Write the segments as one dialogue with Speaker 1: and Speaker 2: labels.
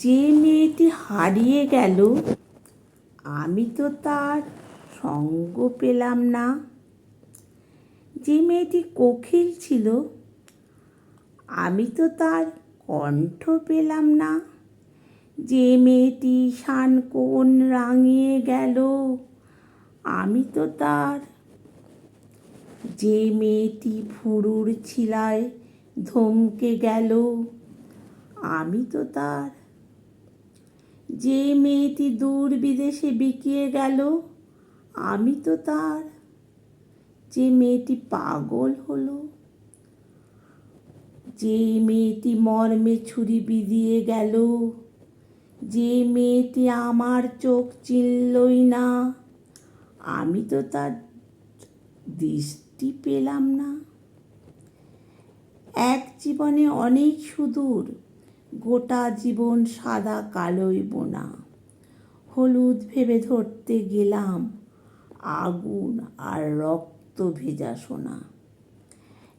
Speaker 1: যে মেয়েটি হারিয়ে গেল, আমি তো তার সঙ্গ পেলাম না। যে মেয়েটি কোকিল ছিল, আমি তো তার কণ্ঠ পেলাম না। যে মেয়েটি শান কোন রাঙিয়ে গেল, আমি তো তার যে মেয়েটি ফুরুর ছিলায় ধমকে গেল, আমি তো তার যে মেয়েটি দূর বিদেশে বিকিয়ে গেল, আমি তো তার। যে মেয়েটি পাগল হলো, যে মেয়েটি মর্মে ছুরি বিধিয়ে গেল, যে মেয়েটি আমার চোখ চিনলই না, আমি তো তার দৃষ্টি পেলাম না। এক জীবনে অনেক সুদূর গোটা জীবন সাদা কালোই বোনা। হলুদ ভেবে ধরতে গেলাম, আগুন আর রক্ত ভেজা সোনা।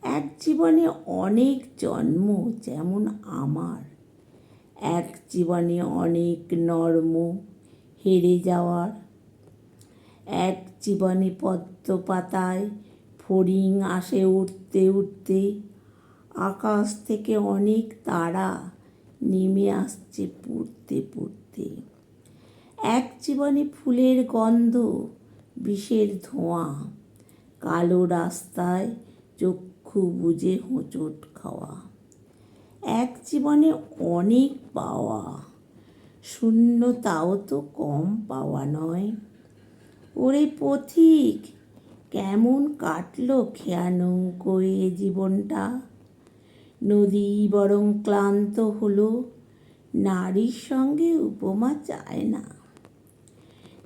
Speaker 1: এক জীবনে অনেক জন্ম যেমন আমার, এক জীবনে অনেক নর্ম হেরে যাওয়ার। এক জীবনে পদ্ম পাতায় ফড়িং আসে উঠতে উঠতে আকাশ থেকে অনেক তারা নেমে আসছে পুড়তে পড়তে। এক জীবনে ফুলের গন্ধ, বিষের ধোঁয়া, কালো রাস্তায় চক্ষু বুঝে হোঁচট খাওয়া। এক জীবনে অনেক পাওয়া, শূন্য তাও তো কম পাওয়া নয়। ওরে পথিক, কেমন কাটলো খেয়া নৌকোয় এ জীবনটা? নদী বরং ক্লান্ত হলো, নারীর সঙ্গে উপমা চায় না।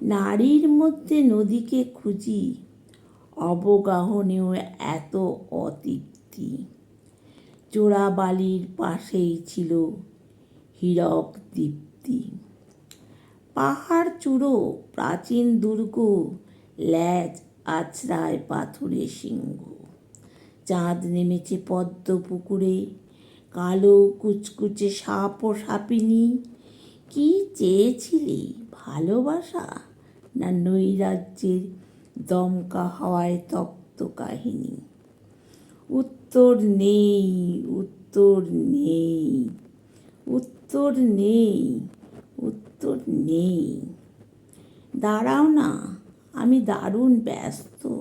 Speaker 1: নারীর মধ্যে নদীকে খুঁজি, অবগাহনেও এত অতৃপ্তি। চোরাবালির পাশেই ছিল হীরক দীপ্তি। পাহাড় চূড়ো, প্রাচীন দুর্গ, ল্যাজ, আছড়ায় পাথুরে সিংহ। চাঁদ নেমেছে পদ্ম পুকুরে, কালো কুচকুচে সাপ ও সাপিনী। কি চেয়েছিলি ভালোবাসা না নৈরাজ্যের দমকা হাওয়ায় তপ্ত কাহিনী? উত্তর নেই উত্তর নেই উত্তর নেই উত্তর নেই। দাঁড়াও না, আমি দারুণ ব্যস্ত।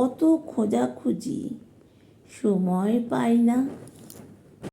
Speaker 1: কত খোঁজাখুঁজি সময় পাই না।